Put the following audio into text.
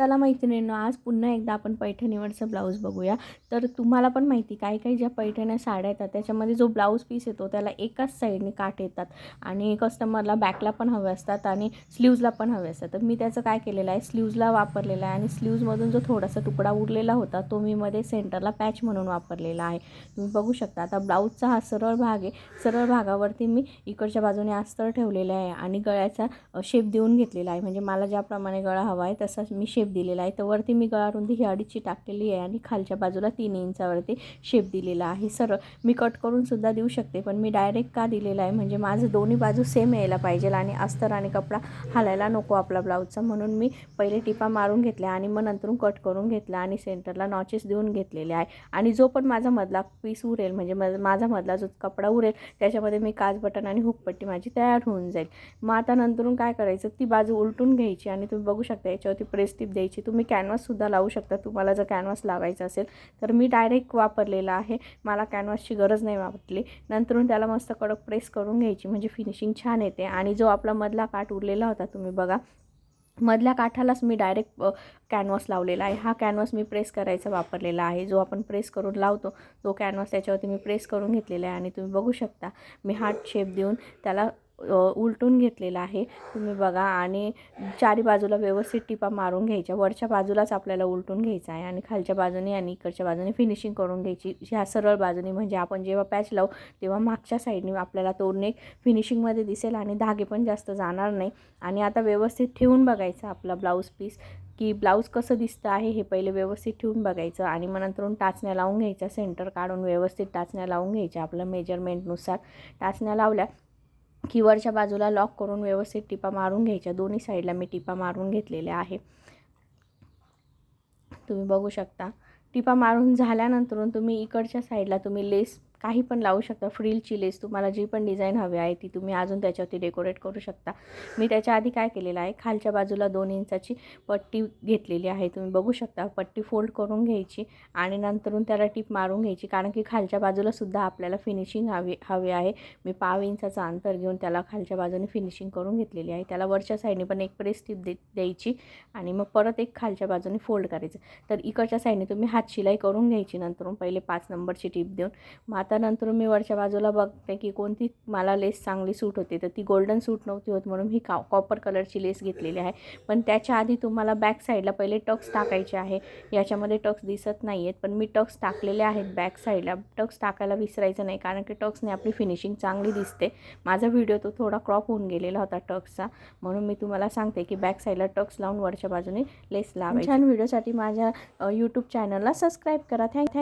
चला मैत्रिणींनो आज पुन्हा एकदा आपण पैठणीवरचं ब्लाऊज बघूया. तर तुम्हाला पण माहिती काही काही ज्या पैठण्या साड्या येतात त्याच्यामध्ये जो ब्लाऊज पीस येतो त्याला एकाच साईडने काठ येतात. आणि कस्टमरला बॅकला पण हवे असतात आणि स्लीव्जला पण हवे असतात. तर मी त्याचं काय केलेलं आहे स्लीव्जला वापरलेलं आहे. आणि स्लीव्जमधून जो थोडासा तुकडा उरलेला होता तो मी मध्ये सेंटरला पॅच म्हणून वापरलेला आहे. तुम्ही बघू शकता आता ब्लाऊजचा हा सरळ भाग आहे. सरळ भागावरती मी इकडच्या बाजूने अस्तर ठेवलेलं आहे. आणि गळ्याचा शेप देऊन घेतलेला आहे. म्हणजे मला ज्याप्रमाणे गळा हवा आहे तसाच मी शेप दिलेला आहे. तर वरती मी गळारुंदी ही अडीचची टाकलेली आहे आणि खालच्या बाजूला तीन इंचावरती शेप दिलेला आहे. सरळ मी कट करून सुद्धा देऊ शकते पण मी डायरेक्ट का दिलेला आहे? म्हणजे माझं दोन्ही बाजू सेम यायला पाहिजे आणि अस्तर आणि कपडा हालायला नको आपला ब्लाऊजचा म्हणून मी पहिले टिपा मारून घेतल्या आणि मग नंतरून कट करून घेतला आणि सेंटरला नॉचेस देऊन घेतलेले आहे. आणि जो पण माझा मधला पीस उरेल म्हणजे म माझा मधला जो कपडा उरेल त्याच्यामध्ये मी काच बटन आणि हुकपट्टी माझी तयार होऊन जाईल. मग आता नंतरून काय करायचं? ती बाजू उलटून घ्यायची आणि तुम्ही बघू शकता याच्यावरती प्रेस टिप द्यायची. तुम्ही कॅनव्हाससुद्धा लावू शकता. तुम्हाला जर कॅनव्हास लावायचा असेल तर मी डायरेक्ट वापरलेला आहे. मला कॅनव्हासची गरज नाही वापरली नंतरून त्याला मस्त कडक प्रेस करून घ्यायची. म्हणजे फिनिशिंग छान येते. आणि जो आपला मधला काठ उरलेला होता तुम्ही बघा. मधल्या काठालाच मी डायरेक्ट कॅनव्हास लावलेला आहे. हा कॅनव्हास मी प्रेस करायचा वापरलेला आहे. जो आपण प्रेस करून लावतो तो कॅनव्हास त्याच्यावरती मी प्रेस करून घेतलेला आहे. आणि तुम्ही बघू शकता मी हार्ट शेप देऊन त्याला उलटून घेतलेला आहे. तुम्ही बघा आणि चारी बाजूला व्यवस्थित टिपा मारून घ्यायच्या. वरच्या बाजूलाच आपल्याला उलटून घ्यायचा आहे आणि खालच्या बाजूने आणि इकडच्या बाजूने फिनिशिंग करून घ्यायची. ह्या सरळ बाजूने म्हणजे आपण जेव्हा पॅच लावू तेव्हा मागच्या साईडने आपल्याला तो नेक फिनिशिंगमध्ये दिसेल आणि धागे पण जास्त जाणार नाही. आणि आता व्यवस्थित ठेवून बघायचं आपला ब्लाऊज पीस की ब्लाऊज कसं दिसतं आहे हे पहिले व्यवस्थित ठेवून बघायचं आणि मग नंतरून टाचण्या लावून घ्यायच्या. सेंटर काढून व्यवस्थित टाचण्या लावून घ्यायच्या आपलं मेजरमेंटनुसार टाचण्या लावल्या की वरच्या बाजूला लॉक करून व्यवस्थित टिपा मारून घ्यायच्या. दोन्ही साईडला मी टिपा मारून घेतलेल्या आहे. तुम्ही बघू शकता. टिपा मारून झाल्यानंतरून तुम्ही इकडच्या साईडला तुम्ही लेस काही पण लावू शकता. फ्रिलची लेस तुम्हाला जी पण डिझाईन हवी आहे ती तुम्ही अजून त्याच्यावरती डेकोरेट करू शकता. मी त्याच्या आधी काय केलेलं आहे खालच्या बाजूला दोन इंचाची पट्टी घेतलेली आहे. तुम्ही बघू शकता पट्टी फोल्ड करून घ्यायची आणि नंतरून त्याला टिप मारून घ्यायची. कारण की खालच्या बाजूला सुद्धा आपल्याला फिनिशिंग हवी हवी आहे. मी पाव इंचाचं अंतर घेऊन त्याला खालच्या बाजूने फिनिशिंग करून घेतलेली आहे. त्याला वरच्या साईडने पण एक प्रेस टिप दे द्यायची आणि मग परत एक खालच्या बाजूने फोल्ड करायचं. तर इकडच्या साईडने तुम्ही हात शिलाई करून घ्यायची. नंतरून पहिले पाच नंबरची टिप देऊन. मग आता नंतर मी वरच्या बाजूला बघते की कोणती मला लेस चांगली सूट होते. तर ती गोल्डन सूट नव्हती होत म्हणून ही का कॉपर कलरची लेस घेतलेली आहे. पण त्याच्या आधी तुम्हाला बॅक साईडला पहिले टक्स टाकायचे आहे. याच्यामध्ये टक्स दिसत नाही आहेत पण मी टक्स टाकलेले आहेत बॅक साईडला टक्स टाकायला विसरायचं नाही कारण की टक्सने आपली फिनिशिंग चांगली दिसते. माझा व्हिडिओ तो थोडा क्रॉप होऊन गेलेला होता टक्सचा म्हणून मी तुम्हाला सांगते की बॅक साईडला टक्स लावून वरच्या बाजूने लेस लावायची. छान व्हिडिओसाठी माझ्या यूट्यूब चॅनलला सबस्क्राईब करा. थँक